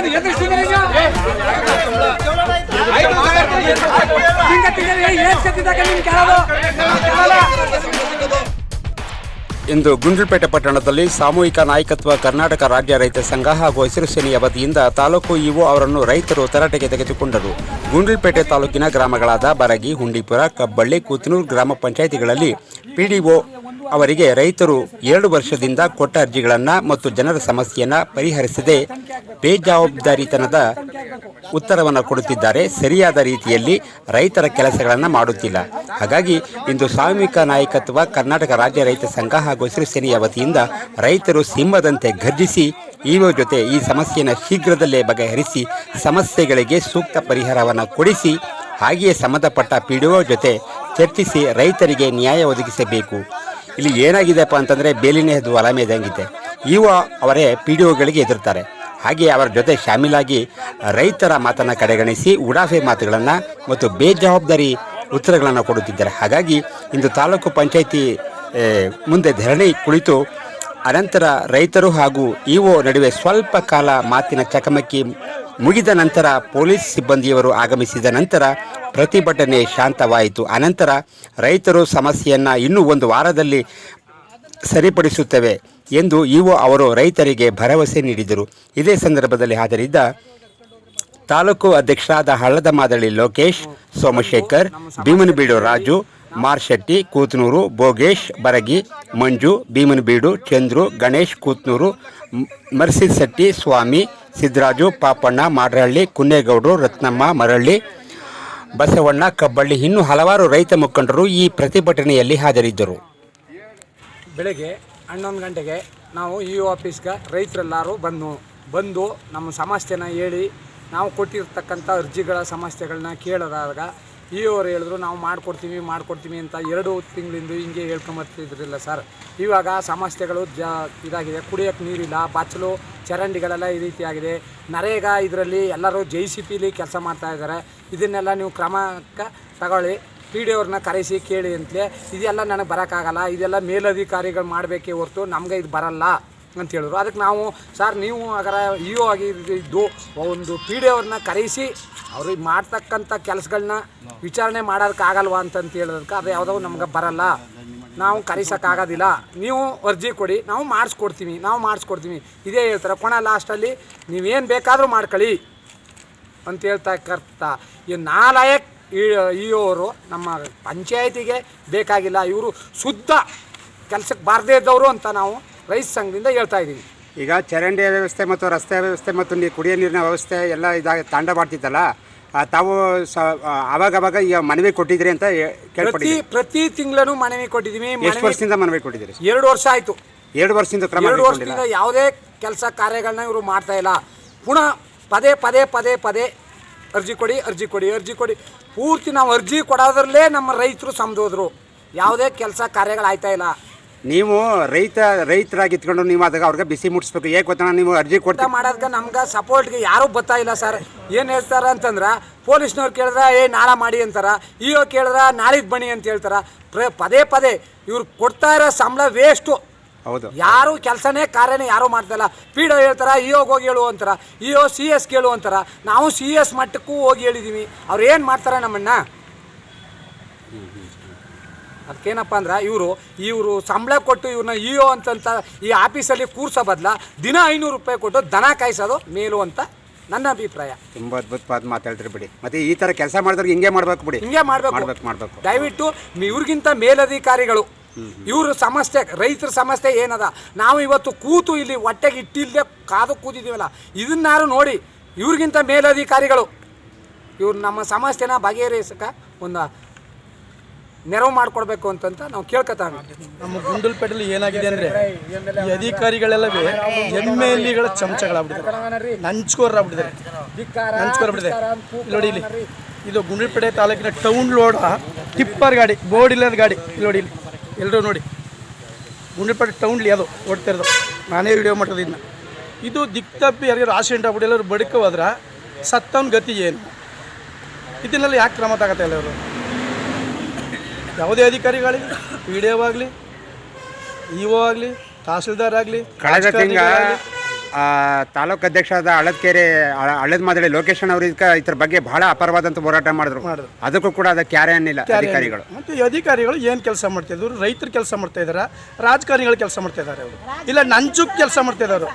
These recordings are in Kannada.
ಏನು ಏನ್ ನೀನ್ ಕೇಳೋದು ಇಂದು ಗುಂಡ್ಲುಪೇಟೆ ಪಟ್ಟಣದಲ್ಲಿ ಸಾಮೂಹಿಕ ನಾಯಕತ್ವ ಕರ್ನಾಟಕ ರಾಜ್ಯ ರೈತ ಸಂಘ ಹಾಗೂ ಹಸಿರು ಸೇನೆಯ ವತಿಯಿಂದ ತಾಲೂಕು ಇಒ ಅವರನ್ನು ರೈತರು ತರಾಟೆಗೆ ತೆಗೆದುಕೊಂಡರು. ಗುಂಡ್ಲುಪೇಟೆ ತಾಲೂಕಿನ ಗ್ರಾಮಗಳಾದ ಬರಗಿ ಹುಂಡಿಪುರ ಕಬ್ಬಳ್ಳಿ ಕೂತನೂರು ಗ್ರಾಮ ಪಂಚಾಯಿತಿಗಳಲ್ಲಿ ಪಿಡಿಒ ಅವರಿಗೆ ರೈತರು ಎರಡು ವರ್ಷದಿಂದ ಕೊಟ್ಟ ಅರ್ಜಿಗಳನ್ನು ಮತ್ತು ಜನರ ಸಮಸ್ಯೆಯನ್ನು ಪರಿಹರಿಸದೆ ಬೇಜವಾಬ್ದಾರಿತನದ ಉತ್ತರವನ್ನು ಕೊಡುತ್ತಿದ್ದಾರೆ. ಸರಿಯಾದ ರೀತಿಯಲ್ಲಿ ರೈತರ ಕೆಲಸಗಳನ್ನು ಮಾಡುತ್ತಿಲ್ಲ. ಹಾಗಾಗಿ ಇಂದು ಸಾಮೂಹಿಕ ನಾಯಕತ್ವ ಕರ್ನಾಟಕ ರಾಜ್ಯ ರೈತ ಸಂಘ ಹಾಗೂ ಹಸಿರು ಸೇನೆಯ ವತಿಯಿಂದ ರೈತರು ಸಿಂಹದಂತೆ ಗರ್ಜಿಸಿ ಇಒ ಜೊತೆ ಈ ಸಮಸ್ಯೆಯನ್ನು ಶೀಘ್ರದಲ್ಲೇ ಬಗೆಹರಿಸಿ ಸಮಸ್ಯೆಗಳಿಗೆ ಸೂಕ್ತ ಪರಿಹಾರವನ್ನು ಕೊಡಿಸಿ, ಹಾಗೆಯೇ ಸಂಬಂಧಪಟ್ಟ ಪಿ ಜೊತೆ ಚರ್ಚಿಸಿ ರೈತರಿಗೆ ನ್ಯಾಯ ಒದಗಿಸಬೇಕು. ಇಲ್ಲಿ ಏನಾಗಿದೆಪ್ಪ ಅಂತಂದರೆ ಬೇಲಿನೇ ಎದ್ದು ಹೊಲ ಮೇದಂಗಿದೆ ಇವ ಅವರೇ ಪಿ ಡಿ ಒಗಳಿಗೆ ಎದುರ್ತಾರೆ. ಹಾಗೆ ಅವರ ಜೊತೆ ಶಾಮೀಲಾಗಿ ರೈತರ ಮಾತನ್ನು ಕಡೆಗಣಿಸಿ ಉಡಾಫೆ ಮಾತುಗಳನ್ನು ಮತ್ತು ಬೇಜವಾಬ್ದಾರಿ ಉತ್ತರಗಳನ್ನು ಕೊಡುತ್ತಿದ್ದಾರೆ. ಹಾಗಾಗಿ ಇಂದು ತಾಲೂಕು ಪಂಚಾಯಿತಿ ಮುಂದೆ ಧರಣಿ ಕುಳಿತು ಅನಂತರ ರೈತರು ಹಾಗೂ ಇಒ ನಡುವೆ ಸ್ವಲ್ಪ ಕಾಲ ಮಾತಿನ ಚಕಮಕಿ ಮುಗಿದ ನಂತರ ಪೊಲೀಸ್ ಸಿಬ್ಬಂದಿಯವರು ಆಗಮಿಸಿದ ನಂತರ ಪ್ರತಿಭಟನೆ ಶಾಂತವಾಯಿತು. ಅನಂತರ ರೈತರು ಸಮಸ್ಯೆಯನ್ನು ಇನ್ನೂ ಒಂದು ವಾರದಲ್ಲಿ ಸರಿಪಡಿಸುತ್ತೇವೆ ಎಂದು ಇಒ ಅವರು ರೈತರಿಗೆ ಭರವಸೆ ನೀಡಿದರು. ಇದೇ ಸಂದರ್ಭದಲ್ಲಿ ಹಾಜರಿದ್ದ ತಾಲೂಕು ಅಧ್ಯಕ್ಷರಾದ ಹಳ್ಳದ ಮಾದಳಿ ಲೋಕೇಶ್, ಸೋಮಶೇಖರ್, ಭೀಮನಬೀಡು ರಾಜು, ಮಾರ್ಶೆಟ್ಟಿ, ಕೂತ್ನೂರು, ಭೋಗೇಶ್, ಬರಗಿ, ಮಂಜು, ಭೀಮನಬೀಡು, ಚಂದ್ರು, ಗಣೇಶ್, ಕೂತ್ನೂರು ಮರ್ಸಿ ಶೆಟ್ಟಿ ಸ್ವಾಮಿ ಸಿದ್ದರಾಜು ಪಾಪಣ್ಣ ಮಾಡ್ರಹಳ್ಳಿ ಕುನ್ನೇಗೌಡರು, ರತ್ನಮ್ಮ, ಮರಳ್ಳಿ, ಬಸವಣ್ಣ, ಕಬ್ಬಳ್ಳಿ ಇನ್ನೂ ಹಲವಾರು ರೈತ ಮುಖಂಡರು ಈ ಪ್ರತಿಭಟನೆಯಲ್ಲಿ ಹಾಜರಿದ್ದರು. ಬೆಳಗ್ಗೆ ಹನ್ನೊಂದು ಗಂಟೆಗೆ ನಾವು ಇ ಆಫೀಸ್ಗೆ ರೈತರೆಲ್ಲರೂ ಬಂದು ಬಂದು ನಮ್ಮ ಸಮಸ್ಯೆನ ಹೇಳಿ ನಾವು ಕೊಟ್ಟಿರ್ತಕ್ಕಂಥ ಅರ್ಜಿಗಳ ಸಮಸ್ಯೆಗಳನ್ನ ಕೇಳಿದಾಗ ಇ ಅವರು ಹೇಳಿದ್ರು, ನಾವು ಮಾಡಿಕೊಡ್ತೀವಿ ಮಾಡಿಕೊಡ್ತೀವಿ ಅಂತ ಎರಡು ತಿಂಗಳಿಂದ ಹಿಂಗೆ ಹೇಳ್ಕೊಂಬರ್ತಿದ್ರಿಲ್ಲ ಸರ್. ಇವಾಗ ಸಮಸ್ಯೆಗಳು ಜ ಇದಾಗಿದೆ. ಕುಡಿಯೋಕ್ಕೆ ನೀರಿಲ್ಲ ಬಚ್ಚಲು ಚರಂಡಿಗಳೆಲ್ಲ ಈ ರೀತಿಯಾಗಿದೆ. ನರೇಗಾ ಇದರಲ್ಲಿ ಎಲ್ಲರೂ ಜೆ ಸಿ ಪಿಲಿ ಕೆಲಸ ಮಾಡ್ತಾ ಇದ್ದಾರೆ. ಇದನ್ನೆಲ್ಲ ನೀವು ಕ್ರಮಕ್ಕೆ ತಗೊಳ್ಳಿ. ಪಿ ಡಿ ಅವ್ರನ್ನ ಕರೆಸಿ, ಕೇಳಿ ಅಂತಲೇ. ಇದೆಲ್ಲ ನನಗೆ ಬರೋಕ್ಕಾಗಲ್ಲ. ಇದೆಲ್ಲ ಮೇಲಧಿಕಾರಿಗಳು ಮಾಡಬೇಕೇ ಹೊರತು ನಮಗೆ ಇದು ಬರಲ್ಲ. ಅಂತ ಹೇಳಿದ್ರು. ಅದಕ್ಕೆ ನಾವು, ಸರ್, ನೀವು ಅಗರ ಇ ಒ ಆಗಿ ಇದ್ದು ಒಂದು ಪಿ ಡಿ ಅವ್ರನ್ನ ಕರೆಸಿ ಅವ್ರಿಗೆ ಮಾಡ್ತಕ್ಕಂಥ ಕೆಲಸಗಳನ್ನ ವಿಚಾರಣೆ ಮಾಡೋದಕ್ಕಾಗಲ್ವಾ ಅಂತಂತ ಹೇಳೋದಕ್ಕೆ ಅದು ಯಾವುದೋ ನಮ್ಗೆ ಬರಲ್ಲ. ನಾವು ಕರೆಸೋಕ್ಕಾಗೋದಿಲ್ಲ. ನೀವು ಅರ್ಜಿ ಕೊಡಿ, ನಾವು ಮಾಡಿಸ್ಕೊಡ್ತೀವಿ ನಾವು ಮಾಡಿಸ್ಕೊಡ್ತೀವಿ. ಇದೇ ಹೇಳ್ತಾರೆ. ಕೊಣ ಲಾಸ್ಟಲ್ಲಿ, ನೀವೇನು ಬೇಕಾದರೂ ಮಾಡ್ಕೊಳ್ಳಿ. ಅಂತ ಹೇಳ್ತಾ ಕರ್ತ, ಈ ನಾಲಾಯಕ್ ಇ ಅವರು ನಮ್ಮ ಪಂಚಾಯತಿಗೆ ಬೇಕಾಗಿಲ್ಲ. ಇವರು ಶುದ್ಧ ಕೆಲಸಕ್ಕೆ ಬಾರದೇ ಇದ್ದವರು ಅಂತ ನಾವು ರೈತ ಸಂಘದಿಂದ ಹೇಳ್ತಾ ಇದ್ದೀವಿ ಈಗ ಚರಂಡಿ ವ್ಯವಸ್ಥೆ ಮತ್ತು ರಸ್ತೆ ವ್ಯವಸ್ಥೆ ಮತ್ತು ನೀರು ಕುಡಿಯೋ ನೀರಿನ ವ್ಯವಸ್ಥೆ ಎಲ್ಲ ಇದಾಗ ತಾಂಡ ಮಾಡ್ತಿತ್ತಲ್ಲ ಆ, ತಾವು ಸ ಆ, ಅವಾಗ ಅವಾಗ ಈಗ ಮನವಿ ಕೊಟ್ಟಿದ್ರಿ ಅಂತ ಹೇ- ಪ್ರತಿ ಪ್ರತಿ ತಿಂಗಳೂ ಮನವಿ ಕೊಟ್ಟಿದ್ದೀವಿ. ಎಷ್ಟು ಮನವಿ ವರ್ಷದಿಂದ ಮನವಿ ಕೊಟ್ಟಿದ್ದೀರಿ? ಎರಡು ವರ್ಷ ಆಯಿತು. ಎರಡು ವರ್ಷದಿಂದ ಕ್ರಮ ಎರಡು ಕೈಗೊಂಡಿಲ್ಲ ವರ್ಷದಿಂದ ಯಾವುದೇ ಕೆಲಸ ಕಾರ್ಯಗಳನ್ನ ಇವರು ಮಾಡ್ತಾ ಇಲ್ಲ. ಪುನಃ ಪದೇ ಪದೇ ಪದೇ ಪದೇ ಅರ್ಜಿ ಕೊಡಿ ಅರ್ಜಿ ಕೊಡಿ ಅರ್ಜಿ ಕೊಡಿ. ಪೂರ್ತಿ ನಾವು ಅರ್ಜಿ ಕೊಡೋದ್ರಲ್ಲೇ ನಮ್ಮ ರೈತರು ಸಮದೋದ್ರು. ಯಾವುದೇ ಕೆಲಸ ಕಾರ್ಯಗಳು ಆಯ್ತಾ ಇಲ್ಲ. ನೀವು ರೈತ ರೈತರಾಗಿ ಇತ್ಕೊಂಡು ನೀವು ಅದಕ್ಕೆ ಅವ್ರಿಗೆ ಬಿಸಿ ಮುಟ್ಟಿಸ್ಬೇಕು ಏಕೆ ಗೊತ್ತಾ ನೀವು ಅರ್ಜಿ ಕೊಡ್ತಾ ಮಾಡೋದಕ್ಕೆ ನಮ್ಗೆ ಸಪೋರ್ಟ್ಗೆ ಯಾರೂ ಬರ್ತಾ ಇಲ್ಲ ಸರ್. ಏನು ಹೇಳ್ತಾರ ಅಂತಂದ್ರೆ ಪೊಲೀಸ್ನವ್ರು ಕೇಳಿದ್ರೆ ಏ ನಾಳೆ ಮಾಡಿ ಅಂತಾರ. ಇಯೋ ಕೇಳಿದ್ರೆ ನಾಳಿದ್ದು ಬನ್ನಿ ಅಂತ ಹೇಳ್ತಾರ. ಪ್ರ ಪದೇ ಪದೇ ಇವ್ರು ಕೊಡ್ತಾ ಇರೋ ಸಂಬಳ ವೇಸ್ಟು ಹೌದು. ಯಾರು ಕೆಲಸನೇ ಕಾರ್ಯನೇ ಯಾರು ಮಾಡ್ತಾಯಿಲ್ಲ ಪಿ ಡಿ ಹೇಳ್ತಾರ ಹೋಗಿ ಹೇಳು ಅಂತಾರ. ಇಯೋ ಸಿ ಎಸ್ ಕೇಳು ಅಂತಾರ. ನಾವು ಸಿ ಎಸ್ ಮಟ್ಟಕ್ಕೂ ಹೋಗಿ ಹೇಳಿದ್ದೀವಿ ಅವ್ರು ಏನು ಮಾಡ್ತಾರೆ ನಮ್ಮನ್ನ? ಅದಕ್ಕೇನಪ್ಪ ಅಂದ್ರೆ ಇವರು ಇವರು ಸಂಬಳ ಕೊಟ್ಟು ಇವ್ರನ್ನ ಇ ಒ ಅಂತಂತ ಈ ಆಫೀಸಲ್ಲಿ ಕೂರ್ಸೋ ಬದಲ ದಿನ ಐನೂರು ರೂಪಾಯಿ ಕೊಟ್ಟು ದನ ಕಾಯಿಸೋದು ಮೇಲು ಅಂತ ನನ್ನ ಅಭಿಪ್ರಾಯ. ತುಂಬ ಅದ್ಭುತವಾದ ಮಾತಾಡ್ತೀರಿ ಬಿಡಿ. ಮತ್ತೆ ಈ ಥರ ಕೆಲಸ ಮಾಡಿದ್ರೆ ಹಿಂಗೆ ಮಾಡ್ಬೇಕು ಬಿಡಿ. ಹಿಂಗೆ ಮಾಡಬೇಕು. ಮಾಡಬೇಕು ಮಾಡ್ಬೇಕು. ದಯವಿಟ್ಟು ಇವ್ರಿಗಿಂತ ಮೇಲಧಿಕಾರಿಗಳು. ಇವ್ರ ಸಮಸ್ಯೆ ರೈತರ ಸಮಸ್ಯೆ ಏನದ? ನಾವು ಇವತ್ತು ಕೂತು ಇಲ್ಲಿ ಹೊಟ್ಟೆಗೆ ಇಟ್ಟಿಲ್ಲದೆ ಕಾದು ಕೂತಿದ್ದೀವಲ್ಲ ಇದನ್ನಾರು ನೋಡಿ ಇವ್ರಿಗಿಂತ ಮೇಲಧಿಕಾರಿಗಳು. ಇವ್ರು ನಮ್ಮ ಸಮಸ್ಯೆನ ಬಗೆಹರಿಸಕ್ಕೆ ಒಂದು ನೆರವು ಮಾಡ್ಕೊಡ್ಬೇಕು ಅಂತಂತ ನಾವು ಕೇಳ್ಕೊತಾ ನಮ್ಮ ಗುಂಡಲ್ಪೇಟೆಯಲ್ಲಿ ಏನಾಗಿದೆ ಅಂದ್ರೆ ಈ ಅಧಿಕಾರಿಗಳೆಲ್ಲವೇ ಎಂ ಎಲ್ ಎಗಳ ಚಮಚಗಳಾಗ್ಬಿಟ್ಟಿದ್ದಾರೆ. ನಂಚ್ಕೋರಾಗ್ಬಿಟ್ಟಿದ್ದಾರೆ ನಂಚ್ಕೋರಾಗ್ಬಿಟ್ಟಿದೆ ಇಲ್ಲಿ ನೋಡಿ ಇಲ್ಲಿ. ಇದು ಗುಂಡಲ್ಪೇಟೆ ತಾಲೂಕಿನ ಟೌನ್ ಲೋಡ ಟಿಪ್ಪರ್ ಗಾಡಿ ಬೋರ್ಡ್ ಇಲ್ಲದ ಗಾಡಿ ನೋಡಿ ಇಲ್ಲಿ. ಎಲ್ಲರೂ ನೋಡಿ. ಗುಂಡಲ್ಪೇಟೆ ಟೌನ್ಲಿ ಅದು ಓಡ್ತಾ ಇರೋದು. ನಾನೇ ವಿಡಿಯೋ ಮಾಡೋದು ಇದು ದಿಕ್ ತಪ್ಪಿ ಯಾರಿಗಾರು ಆಕ್ಸಿಡೆಂಟ್ ಆಗ್ಬಿಟ್ಟು ಎಲ್ಲರೂ ಬದುಕ ಹೋದ್ರೆ ಸತ್ತವನ ಗತಿ ಏನು? ಇದನ್ನೆಲ್ಲ ಯಾಕೆ ಕ್ರಮ ತಗೋತಾ ಇಲ್ಲ ಇವರು? ಯಾವುದೇ ಅಧಿಕಾರಿಗಳಿಗೆ ಪಿ ಡಿ ಒ ಆಗಲಿ ಇ ಒ ಆಗಲಿ ತಹಸೀಲ್ದಾರ್ ಆಗಲಿ ಕಳೆದ ತಿಂಗಳ ತಾಲೂಕು ಅಧ್ಯಕ್ಷರಾದ ಹಳದ್ಕೆರೆ ಹಳದ್ ಮಾದಳಿ ಲೋಕೇಶ್ ಅವರು ಇದಕ್ಕೆ ಇದ್ರ ಬಗ್ಗೆ ಬಹಳ ಅಪಾರವಾದಂತ ಹೋರಾಟ ಮಾಡಿದ್ರು. ಅದಕ್ಕೂ ಕೂಡ ಅದಕ್ಕೆ ಯಾರೇ ಅನ್ನಿಲ್ಲ ಅಧಿಕಾರಿಗಳು. ಮತ್ತು ಈ ಅಧಿಕಾರಿಗಳು ಏನು ಕೆಲಸ ಮಾಡ್ತಾ ಇದ್ರು? ರೈತರು ಕೆಲಸ ಮಾಡ್ತಾ ಇದಾರೆ? ರಾಜಕಾರಣಿಗಳು ಕೆಲಸ ಮಾಡ್ತಾ ಇದ್ದಾರೆ ಅವರು. ಇಲ್ಲ ನಂಚುಕ್ ಕೆಲಸ ಮಾಡ್ತಾ ಇದ್ದಾರೆ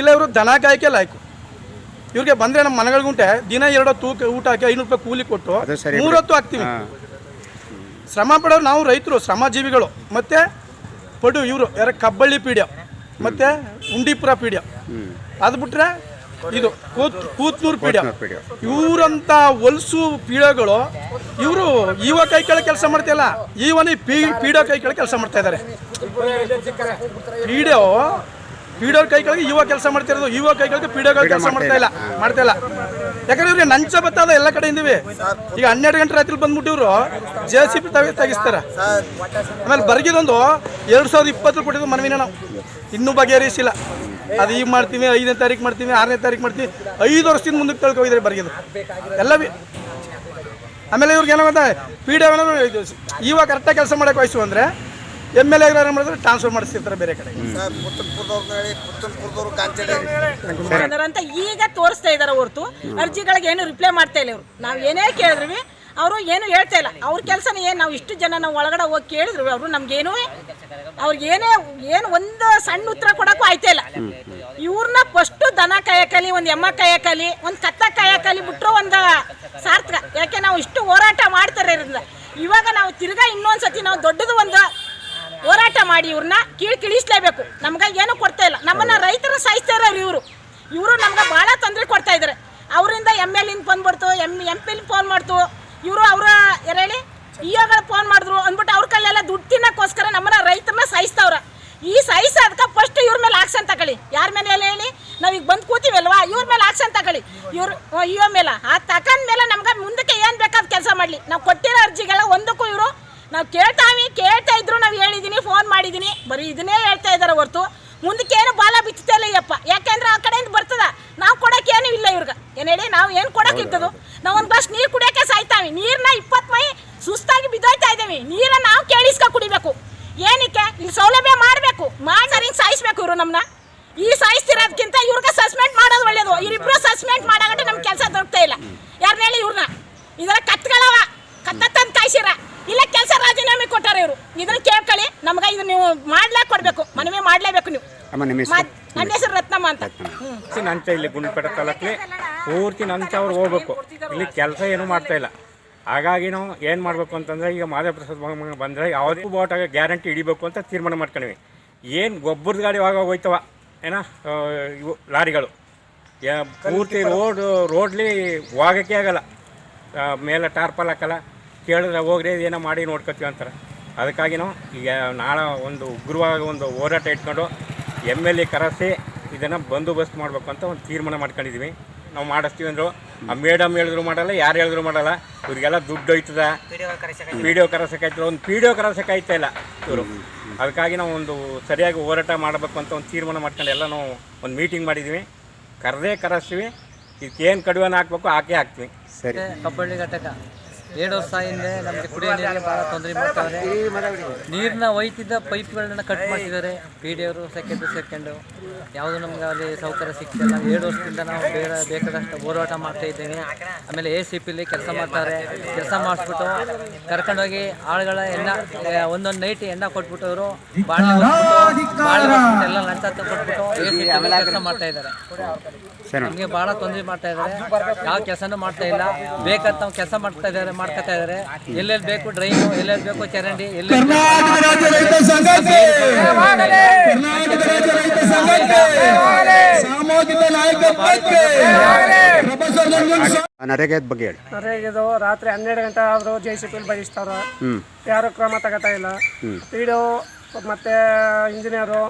ಇಲ್ಲ ಇವರು ದನ ಕಾಯಕೆ ಲಾಯ್ಕು. ಇವ್ರಿಗೆ ಬಂದರೆ ನಮ್ಮ ಮನೆಗಳಿಗುಂಟೆ ದಿನ ಎರಡು ತೂಕ ಊಟ ಹಾಕಿ ಐನೂರು ರೂಪಾಯಿ ಕೂಲಿ ಕೊಟ್ಟು ಮೂರತ್ತು ಹಾಕ್ತೀವಿ. ಶ್ರಮ ಪಡೋರು ನಾವು ರೈತರು ಶ್ರಮಜೀವಿಗಳು. ಮತ್ತು ಪಡು ಇವರು ಯಾರ ಕಬ್ಬಳ್ಳಿ ಪೀಡ್ಯ ಮತ್ತು ಉಂಡಿಪುರ ಪೀಡ್ಯ. ಅದು ಬಿಟ್ರೆ ಇದು ಕೂತ್ ಕೂತ್ನೂರು ಪೀಡ್ಯ. ಇವರಂಥ ಹೊಲಸು ಪೀಡಗಳು ಇವರು ಈವ ಕೈ ಕೆಳಗೆ ಕೆಲಸ ಮಾಡ್ತಿಲ್ಲ ಈವನ ಪೀ ಪೀಡೋ ಕೈ ಕೆಳಗೆ ಕೆಲಸ ಮಾಡ್ತಾ ಇದ್ದಾರೆ ಪೀಡೋ ಪೀಡೋರ್ ಕೈ ಕೆಳಗೆ ಯುವ ಕೆಲಸ ಮಾಡ್ತಿರೋದು ಯುವ ಕೈ ಕೆಳಗೆ ಪೀಡೋಗಳು ಕೆಲಸ ಮಾಡ್ತಾ ಇಲ್ಲ ಮಾಡ್ತಾ ಇಲ್ಲ. ಯಾಕಂದ್ರೆ ಇವ್ರಿಗೆ ನಂಚ ಬತ್ತದ ಎಲ್ಲ ಕಡೆ ಕಡೆಯಿಂದವಿ. ಈಗ ಹನ್ನೆರಡು ಗಂಟೆ ರಾತ್ರಿ ಬಂದ್ಬಿಟ್ಟು ಜೆ ಸಿ ಪಿ ತಗ ತೆಗಿಸ್ತಾರ. ಆಮೇಲೆ ಬರ್ಗಿದೊಂದು ಎರಡು ಸಾವಿರದ ಇಪ್ಪತ್ತರ ಕೊಟ್ಟಿದ್ದು ಮನವಿನ ನಾವು. ಇನ್ನೂ ಬಗೆಹರಿಸಿಲ್ಲ. ಅದು ಈಗ ಮಾಡ್ತೀವಿ, ಐದನೇ ತಾರೀಕು ಮಾಡ್ತೀವಿ, ಆರನೇ ತಾರೀಕು ಮಾಡ್ತೀವಿ. ಐದು ವರ್ಷದಿಂದ ಮುಂದಕ್ಕೆ ತಳ್ಕೋಗಿದ್ರೆ ಬರ್ಗಿದ್ರು ಎಲ್ಲ ಆಮೇಲೆ ಇವ್ರಿಗೆ ಏನೋ ಪಿ ಇವಾಗ ಕರೆಕ್ಟಾಗಿ ಕೆಲಸ ಮಾಡೋಕೆ ವಯಸ್ಸು ಅಂದರೆ ಎಂ ಎಲ್ ಎ ಮಾಡಿದ್ರೆ? ಟ್ರಾನ್ಸ್ಫರ್ ಮಾಡಿಸ್ತಿರ್ತಾರೆ ಬೇರೆ ಕಡೆ. ಅಂತ ಈಗ ತೋರಿಸ್ತಾ ಇದಾರೆ ಹೊರತು. ಅರ್ಜಿಗಳಿಗೆ ಏನು ರಿಪ್ಲೈ ಮಾಡ್ತಾ ಇಲ್ಲ ಇವರು. ನಾವು ಏನೇ ಕೇಳಿದ್ವಿ ಅವರು ಏನು ಹೇಳ್ತಾ ಇಲ್ಲ. ಅವ್ರ ಕೆಲಸ ಏನು ನಾವು ಇಷ್ಟು ಜನ ನಾವು ಒಳಗಡೆ ಹೋಗಿ ಕೇಳಿದ್ರು ಅವರು ನಮ್ಗೇನು ಅವ್ರಿಗೆ ಏನೇ ಏನು ಒಂದು ಸಣ್ಣ ಉತ್ತರ ಕೊಡಕ್ಕೂ ಆಯ್ತಾ ಇಲ್ಲ. ಇವ್ರನ್ನ ಫಸ್ಟು ದನ ಕಾಯಕಲಿ ಒಂದು ಎಮ್ಮ ಕಾಯಕಲಿ ಒಂದು ಕತ್ತ ಕಾಯಕಲಿ ಬಿಟ್ಟರು ಒಂದು ಸಾರ್ಥಕ. ಯಾಕೆ ನಾವು ಇಷ್ಟು ಹೋರಾಟ ಮಾಡ್ತಾರೆ ಇರೋದ್ರಿಂದ ಇವಾಗ ನಾವು ತಿರ್ಗಾ ಇನ್ನೊಂದು ಸತಿ ನಾವು ದೊಡ್ಡದು ಒಂದು ಹೋರಾಟ ಮಾಡಿ ಇವ್ರನ್ನ ಕೀಳು ಕಿಳಿಸ್ಲೇಬೇಕು. ನಮ್ಗೆ ಏನು ಕೊಡ್ತಾ ಇಲ್ಲ. ನಮ್ಮನ್ನ ರೈತರ ಸಾಯಿಸ್ತಾ ಇರೋರು ಇವರು. ಇವರು ನಮ್ಗೆ ಭಾಳ ತೊಂದರೆ ಕೊಡ್ತಾ ಇದ್ದಾರೆ ಅವರಿಂದ ಎಂ ಎಲ್ ಇನ್ ಬಂದ್ಬಿಡ್ತು ಎಂ ಎಂ ಪಿಲ್ ಫೋನ್ ಮಾಡ್ತು. ಇವರು ಅವರ ಹೇಳಿ ಇಯೋಗಳು ಫೋನ್ ಮಾಡಿದ್ರು. ಅಂದ್ಬಿಟ್ಟು ಅವ್ರ ಕಲ್ಲೆಲ್ಲ ದುಡ್ಡು ತಿನ್ನೋಕ್ಕೋಸ್ಕರ ನಮ್ಮನ್ನ ರೈತರನ್ನ ಸಾಯಿಸ್ತವ್ರ. ಈ ಸಾಯಿಸೋದಕ್ಕೆ ಫಸ್ಟ್ ಇವ್ರ ಮೇಲೆ ಆಕ್ಷನ್ ತಗೊಳ್ಳಿ. ಯಾರ ಮೇಲೆ ಹೇಳಿ ನಾವೀಗ ಬಂದು ಕೂತೀವಲ್ವಾ? ಇವ್ರ ಮೇಲೆ ಆಕ್ಷನ್ ತಗೊಳ್ಳಿ. ಇವ್ರು ಇವ ಮೇಲೆ. ಆ ತಕಂದ ಮೇಲೆ ನಮ್ಗೆ ಮುಂದಕ್ಕೆ ಏನು ಬೇಕಾದ ಕೆಲಸ ಮಾಡಲಿ. ನಾವು ಕೊಟ್ಟಿರೋ ಅರ್ಜಿಗೆಲ್ಲ ಒಂದಕ್ಕೂ ಇವರು ನಾವು ಕೇಳ್ತಾವಿ ಕೇಳ್ತಾ ಇದ್ರು ನಾವು ಹೇಳಿದ್ದೀನಿ ಫೋನ್ ಮಾಡಿದ್ದೀನಿ ಬರೀ ಇದನ್ನೇ ಹೇಳ್ತಾ ಇದ್ದಾರೆ ಹೊರತು. ಮುಂದಕ್ಕೆ ಏನು ಬಾಲ ಬಿಚ್ಚುತ್ತೆ ಇಲ್ಲ ಯಪ್ಪ ಯಾಕೆಂದ್ರೆ ಆ ಕಡೆಯಿಂದ ಬರ್ತದ. ನಾವು ಕೊಡಕ್ಕೆ ಏನು ಇಲ್ಲ ಇವ್ರಿಗೆ. ಏನು ಹೇಳಿ ನಾವು ಏನು ಕೊಡಕ್ಕೆ ಇದ್ದದು ನಾವು ಒಂದು ಗ್ಲಾಸ್ ನೀರು ಕುಡಿಯೋಕೆ ಸಾಯ್ತಾವೆ ನೀರನ್ನ ಇಪ್ಪತ್ತು ಮೈ ಸುಸ್ತಾಗಿ ಬಿದ್ದೋಯ್ತಾ ಇದ್ದೀವಿ ನೀರನ್ನು ನಾವು ಕೇಳಿಸ್ಕೊ ಕುಡಿಬೇಕು. ಏನಕ್ಕೆ? ಇಲ್ಲಿ ಸೌಲಭ್ಯ ಮಾಡಬೇಕು. ಮಾಡಿ ಹಿಂಗೆ ಸಾಯಿಸ್ಬೇಕು ಇವರು ನಮ್ಮನ್ನ ಈ ಸಾಯಿಸ್ತಿರೋದಕ್ಕಿಂತ ಇವ್ರಿಗೆ ಸಸ್ಪೆಂಡ್ ಮಾಡೋದು ಒಳ್ಳೇದು. ಇವರಿಬ್ರು ಸಸ್ಪೆಂಡ್ ಮಾಡಾಗಟ್ಟೆ ನಮ್ಗೆ ಕೆಲಸ ದೊರಕ್ತಾ ಇಲ್ಲ. ಯಾರನ್ನ ಹೇಳಿ ಇವ್ರನ್ನ ಇದರ ಕತ್ಗಳವ ಕತ್ತ ತಂದು ಕಾಯ್ಸಿರ ಇಲ್ಲ ಕೆಲಸ ರಾಜೀನಾಮೆ ಕೊಟ್ಟಾರ ಇವರು ಇದನ್ನ ಕೇಳ್ಕೊಳ್ಳಿ ನಮ್ಗೆ ಇದು ನೀವು ಮಾಡ್ಲೇ ಕೊಡ್ಬೇಕು ಮನವಿ ಮಾಡ್ಲೇಬೇಕು ನೀವು. ಅಮ್ಮ ನಿಮ್ಮ ಹೆಸರು? ಮತ್- ನನ್ನ ಹೆಸರು ರತ್ನಮ್ಮ ಅಂತ. ಪೂರ್ತಿ ನಂಚ ಇಲ್ಲಿ ಗುಂಡ್ಪೇಟೆ ತಾಲೂಕಲ್ಲಿ ಪೂರ್ತಿ ನಂಚ ಅವ್ರು ಹೋಗ್ಬೇಕು. ಇಲ್ಲಿ ಕೆಲಸ ಏನೂ ಮಾಡ್ತಾ ಇಲ್ಲ. ಹಾಗಾಗಿ ನಾವು ಏನು ಮಾಡಬೇಕು ಅಂತಂದರೆ ಈಗ ಮಾದೇವ ಪ್ರಸಾದ್ ಮಗ ಬಂದರೆ ಯಾವುದೇ ಆಗ ಗ್ಯಾರಂಟಿ ಹಿಡಿಬೇಕು ಅಂತ ತೀರ್ಮಾನ ಮಾಡ್ಕೊಂಡಿವಿ. ಏನು ಗೊಬ್ಬರದ ಗಾಡಿ ಆಗ ಹೋಯ್ತವ ಏನ ಇವು ಲಾರಿಗಳು. ಯಾ- ಪೂರ್ತಿ ರೋಡ್ ರೋಡ್ಲಿ ಹೋಗೋಕ್ಕೆ ಆಗಲ್ಲ. ಆ, ಮೇಲೆ ಟಾರ್ಪಲ್ ಹಾಕಲ್ಲ ಕೇಳಿದ್ರೆ ಹೋಗ್ರಿ ಏನೋ ಮಾಡಿ ನೋಡ್ಕೊತೀವಿ ಅಂತಾರೆ. ಅದಕ್ಕಾಗಿ ನಾವು ಈಗ ನಾಳೆ ಒಂದು ಉಗ್ರವಾಗಿ ಒಂದು ಹೋರಾಟ ಇಟ್ಕೊಂಡು ಎಂ ಎಲ್ ಎ ಕರೆಸಿ ಇದನ್ನು ಬಂದೋಬಸ್ತ್ ಮಾಡಬೇಕು ಅಂತ ಒಂದು ತೀರ್ಮಾನ ಮಾಡ್ಕೊಂಡಿದ್ದೀವಿ. ನಾವು ಮಾಡಿಸ್ತೀವಿ ಅಂದರು ಆ ಮೇಡಮ್ ಹೇಳಿದ್ರು ಮಾಡಲ್ಲ ಯಾರು ಹೇಳಿದ್ರು ಮಾಡಲ್ಲ ಇವರಿಗೆಲ್ಲ ದುಡ್ಡು ಹೋಯ್ತದ. ಪಿ ಡಿ ಒ ಒಂದು ಪಿ ಡಿ ಒ ಕರೆಸೋಕ್ಕಾಯ್ತಾ ಇಲ್ಲ ಇವರು. ಅದಕ್ಕಾಗಿ ನಾವು ಒಂದು ಸರಿಯಾಗಿ ಹೋರಾಟ ಮಾಡಬೇಕು ಅಂತ ಒಂದು ತೀರ್ಮಾನ ಮಾಡ್ಕೊಂಡು ಎಲ್ಲ ನಾವು ಒಂದು ಮೀಟಿಂಗ್ ಮಾಡಿದ್ದೀವಿ. ಕರೆದೇ ಕರೆಸ್ತೀವಿ. ಇದಕ್ಕೇನು ಕಡಿಮೆ ಹಾಕ್ಬೇಕು ಹಾಕೇ ಹಾಕ್ತೀವಿ. ಸರಿ. ಕಬ್ಬಳ್ಳಿ ಘಟಕ? ಎರಡು ವರ್ಷ ಹಿಂದೆ ನಮಗೆ ಕುಡಿಯೋ ನೀರಿಗೆ ಭಾಳ ತೊಂದರೆ ಮಾಡ್ತಾರೆ. ನೀರನ್ನ ಒಯ್ತಿದ್ದ ಪೈಪ್ಗಳನ್ನ ಕಟ್ ಮಾಡಿದ್ದಾರೆ ಪಿ ಡಿ ಅವರು ಸೆಕೆಂಡು ಸೆಕೆಂಡು ಯಾವುದು ನಮ್ಗೆ ಅಲ್ಲಿ ಸೌಕರ್ಯ ಸಿಕ್ಕಿಲ್ಲ ಎರಡು ವರ್ಷದಿಂದ ನಾವು ಬೇರೆ ಬೇಕಾದಷ್ಟು ಹೋರಾಟ ಮಾಡ್ತಾ ಇದ್ದೀನಿ ಆಮೇಲೆ ಎ ಸಿ ಪಿಲಿ ಕೆಲಸ ಮಾಡ್ತಾರೆ. ಕೆಲಸ ಮಾಡಿಸ್ಬಿಟ್ಟು ಕರ್ಕೊಂಡೋಗಿ ಆಳುಗಳ ಎಣ್ಣ ಒಂದೊಂದು ನೈಟ್ ಎಣ್ಣ ಕೊಟ್ಬಿಟ್ಟು ಅವರು ಬಾಳೆ ಎಲ್ಲ ಲಂಚ ಕೊಟ್ಬಿಟ್ಟು ಕೆಲಸ ಮಾಡ್ತಾ ಇದ್ದಾರೆ. ನಮಗೆ ಬಹಳ ತೊಂದರೆ ಮಾಡ್ತಾ ಇದ್ದಾರೆ. ಯಾವ ಕೆಲಸನೂ ಮಾಡ್ತಾ ಇಲ್ಲ. ಬೇಕಂತ ನಾವು ಕೆಲಸ ಮಾಡ್ತಾ ಇದ್ದಾರೆ ಮಾಡ್ಕೊತಾ ಇದ್ದಾರೆ. ಎಲ್ಲೆಲ್ಲಿ ಬೇಕು ಡ್ರೈನು ಎಲ್ಲೆಲ್ಲಿ ಬೇಕು ಚರಂಡಿ ಎಲ್ಲೆಲ್ಲಿ ನರೇಗದ ನರೇಗಾದ ಬಗ್ಗೆ ಹೇಳಿ. ನರೇಗದು ರಾತ್ರಿ ಹನ್ನೆರಡು ಗಂಟೆ ಆದರೂ ಜೆ ಸಿ ಪಿಲ್ ಬಯಸ್ತಾರ ಯಾರು ಕ್ರಮ ತಗೋತಾ ಇಲ್ಲ. ಪಿ ಡಿ ಮತ್ತೆ ಇಂಜಿನಿಯರು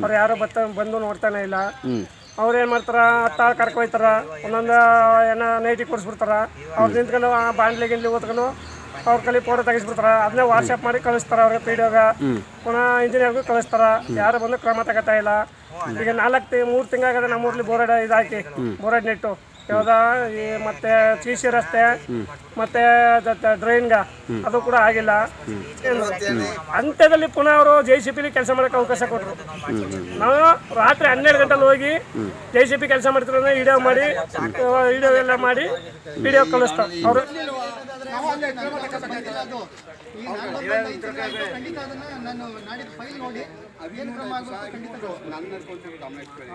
ಅವ್ರು ಯಾರು ಬತ್ತ ಬಂದು ನೋಡ್ತಾನೆ ಇಲ್ಲ. ಅವ್ರು ಏನು ಮಾಡ್ತಾರೆ ಹತ್ತಾಳು ಕರ್ಕೊಯ್ತಾರ ಒಂದೊಂದು ಏನೋ ನೈಟಿ ಕೊಡಿಸ್ಬಿಡ್ತಾರ ಅವ್ರು ನಿಂತ್ಕೊಂಡು ಆ ಬಾಂಡ್ಲಿ ಗಿಂಡ್ಲಿ ಓದ್ಕೊಂಡು ಅವ್ರ ಕಲಿ ಫೋಟೋ ತೆಗಿಸ್ಬಿಡ್ತಾರ. ಅದನ್ನೇ ವಾಟ್ಸಪ್ ಮಾಡಿ ಕಳಿಸ್ತಾರ ಅವ್ರಿಗೆ ಪಿ ಡಿ ಪುನಃ ಇಂಜಿನಿಯರ್ಗೂ ಕಳಿಸ್ತಾರ. ಯಾರು ಬಂದು ಕ್ರಮ ತಗೋತಾ ಇಲ್ಲ. ಈಗ ನಾಲ್ಕು ತಿ ಮೂರು ತಿಂಗಳಾಗದೆ ನಮ್ಮೂರ್ಲಿ ಬೋರ್ಡ್ ಇದಾಕಿ. ಬೋರ್ಡ್ ನೆಟ್ಟು. ಯಾವ್ದ ಈ ಮತ್ತೆ ಸಿ ಸಿ ರಸ್ತೆ, ಮತ್ತೆ ಡ್ರೈನ್ಗ, ಅದು ಕೂಡ ಆಗಿಲ್ಲ. ಅಂತ್ಯದಲ್ಲಿ ಪುನಃ ಅವರು ಜೆ ಸಿ ಪಿಲಿ ಕೆಲಸ ಮಾಡಕ್ಕೆ ಅವಕಾಶ ಕೊಟ್ಟರು ನಾವು ರಾತ್ರಿ ಹನ್ನೆರಡು ಗಂಟೆಲಿ ಹೋಗಿ ಜೆ ಸಿ ಪಿ ಕೆಲಸ ಮಾಡ್ತಾರೆ ವಿಡಿಯೋ ಮಾಡಿ ವಿಡಿಯೋ ಎಲ್ಲ ಮಾಡಿ ವಿಡಿಯೋ ಕಳಿಸ್ತಾರೆ ಅವರು ನನ್ನ ನಡ್ಕೊಂತಿರೋ ಗಮನ ಇಟ್ಕೊಳ್ಳಿ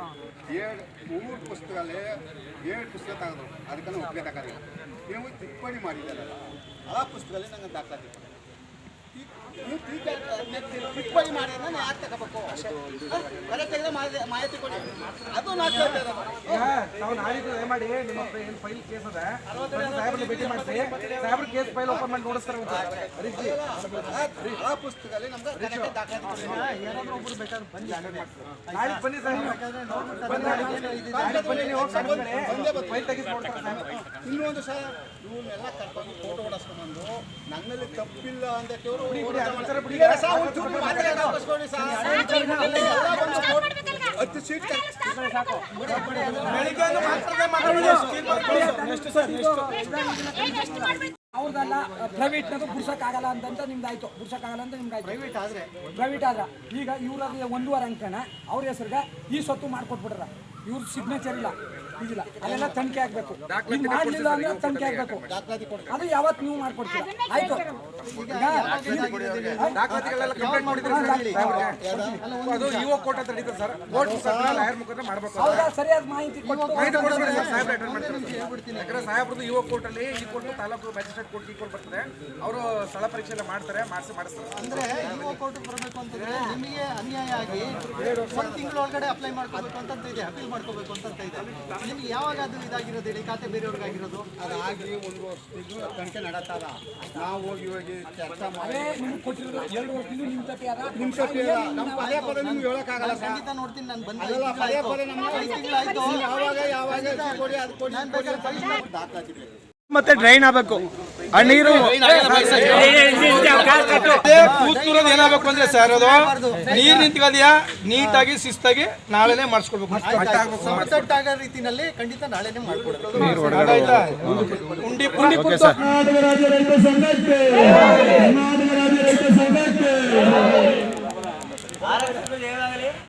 ಏಳು ಮೂರು ಪುಸ್ತಕದಲ್ಲಿ ಏಳು ಪುಸ್ತಕ ತೆಗೆದ್ರು ಅದಕ್ಕೆ ಒಪ್ಪಿಗೆ ತಗೋದಿಲ್ಲ ನೀವು ಟಿಪ್ಪಣಿ ಮಾಡಿದ್ದಾರಲ್ಲ ಆ ಪುಸ್ತಕದಲ್ಲಿ ನನಗೆ ದಾಖಲಾತಿ ಟಿಪ್ಪಣಿ ಮಾಡಿ ನಾನು ಯಾಕೆ ತಗೋಬೇಕು. ತೆಗೆದ ಮಾಹಿತಿ- ಕೊಡಿ. ಅದು ನಾ. ನಾವು ನಾಳಿದ್ದು ಏನ್ ಮಾಡಿ. ನಿಮ್ಮ ಏನು ಫೈಲ್ ಕೇಸ್ ಅದ? ಸಾಹೇಬ್ರನ್ನ ಭೇಟಿ ಮಾಡಿಸಿ. ಸಾಹೇಬ್ರ ಕೇಸ್ ಫೈಲ್ ಓಪನ್ ಮಾಡಿ ನೋಡಿಸ್ತಾರೆ ಆ ಪುಸ್ತಕದಲ್ಲಿ ನಮ್ಗೆ correct ದಾಖಲಾತಿ ಬೇಕಾದ್ರೆ ನಾಳೆ ಬನ್ನಿ ಸರ್ ನಾಳೆ ಬನ್ನಿ ನಾಳೆಗೆ. ನಾಳೆಗೆ ಬನ್ನಿ. ನೀವು ಹೋಗಿ ಫೈಲ್ ತೆಗೆದು ನೋಡ್ತಾರೆ. ಇನ್ನೊಂದು ಸಹ ಇವನ್ನೆಲ್ಲ ಕರ್ಕೊಂಡು ಫೋಟೋ ಹೊಡೆಸ್ಕೊಂಡು ನನ್ನಲ್ಲಿ ತಪ್ಪಿಲ್ಲ ಅಂತ ಹತ್ತು ಸೀಟ್ ಅವ್ರದ್ದಲ್ಲ ಪ್ರೈವೇಟ್ನದು ಆಗಲ್ಲ ಅಂತಂತ ನಿಮ್ದು ಆಯ್ತು ಆಗಲ್ಲ ಅಂತ ನಿಮ್ದಾಯ್ತು. ಪ್ರೈವೇಟ್ ಆದ್ರೆ. ಪ್ರೈವೇಟ್ ಆದ್ರೆ. ಈಗ ಇವ್ರ ಒಂದೂವರೆ ಅಂಕಣ ಅವ್ರ ಹೆಸರಿಗೆ ಈ ಸ್ವತ್ತು ಮಾಡ್ಕೊಟ್ಬಿಟ್ರ ಇವ್ರ ಸಿಗ್ನೇಚರ್ ಇಲ್ಲ. ಇದಿಲ್ಲ ಅದೆಲ್ಲ ತನಿಖೆ ಆಗ್ಬೇಕು. ನೀವು ಮಾಡಲಿಲ್ಲ ಅಂದ್ರೆ ತನಿಖೆ ಆಗ್ಬೇಕು. ಅದು ಯಾವತ್ತು ನೀವು ಮಾಡ್ಕೊಡ್ತೀರ? ಆಯ್ತು. ಈಗ ದಾಖಲಾತಿಗಳೆಲ್ಲ ಕಂಪ್ಲೇಂಟ್ ಮಾಡಿದ್ರೆ ಸರ್ ಹೇಳಿ ಅದು ಇಒ ಕೋರ್ಟ್ ಅಂತ ಹೇಳಿದ್ರು ಸರ್. ಕೋರ್ಟ್ ಲಾಯರ್ ಮುಖಾಂತರ ಮಾಡಬೇಕು ಹೌದಾ? ಸರಿಯಾದ ಮಾಹಿತಿ ಸಾಹೇಬ್ರದ್ದು ಯುವ ಕೋರ್ಟ್ ಅಲ್ಲಿ ಈ ಕೋರ್ಟ್ ತಾಲೂಕು ಮ್ಯಾಜಿಸ್ಟ್ರೇಟ್ ಕೋರ್ಟ್ ಈ ಕೋರ್ಟ್ ಬರ್ತದೆ. ಅವರು ಸ್ಥಳ ಪರೀಕ್ಷೆ ಎಲ್ಲ ಮಾಡ್ತಾರೆ ಮಾಡಿಸಿ ಮಾಡಿಸ್ತಾರೆ ಅಂದ್ರೆ ಯುವ ಕೋರ್ಟ್ ಬರಬೇಕು ಅಂತಂದ್ರೆ ನಿಮಗೆ ಅನ್ಯಾಯ ಆಗಿ ಒಂದು ತಿಂಗಳೊಳಗಡೆ ಅಪ್ಲೈ ಮಾಡ್ಕೋಬೇಕು ಅಂತ ಇದೆ ಅಪೀಲ್ ಮಾಡ್ಕೋಬೇಕು ಅಂತ ಇದೆ. ನಿಮ್ಗೆ ಯಾವಾಗ ಅದು ಇದಾಗಿರೋದು ಹೇಳಿ ಖಾತೆ ಬೇರೆಯವ್ರಿಗಾಗಿರೋದು? ಅದಾಗಿ ಒಂದು ವರ್ಷದಿಂದ ತನಿಖೆ ನಾವು ಹೋಗಿ ಹೋಗಿ ಚರ್ಚೆ ಮಾಡಿ. ನಿಮ್ಗೆ ಕೊಟ್ಟಿರಲ್ಲ ಎರಡು ವರ್ಷದಿಂದ ನಿಮ್ ತಪ್ಪಿ ಅದ? ನಮ್ಮ ಪದೇ ಪದೇ ನಿಮ್ಗೆ ಹೇಳಕ್ಕಾಗಲ್ಲ ಸಂಗೀತ ಖಂಡಿತ ನೋಡ್ತೀನಿ ನಾನು ಬಂದ ಪದೇ ಪದೇ ತಿಂಗಳಾಯ್ತು. ಯಾವಾಗ ಯಾವಾಗ ಕೊಡಿ ಅದು ಮತ್ತೆ ಡ್ರೈನ್ ಆಗಬೇಕು. ನೀರು ಏನಾಗಬೇಕು ಅಂದ್ರೆ ಸರ್ ಅದು ನೀರು ನಿಂತ್ಕೊಳ್ಳೋದ್ಯಾ ನೀಟಾಗಿ ಶಿಸ್ತಾಗಿ ನಾಳೆನೆ ಮಾಡಿಸ್ಕೊಡ್ಬೇಕು ರೀತಿನಲ್ಲಿ ಖಂಡಿತ ನಾಳೆನೇ? ಉಂಡಿ ಪುಂಡಿ ಸಂಘಕ್ಕೆ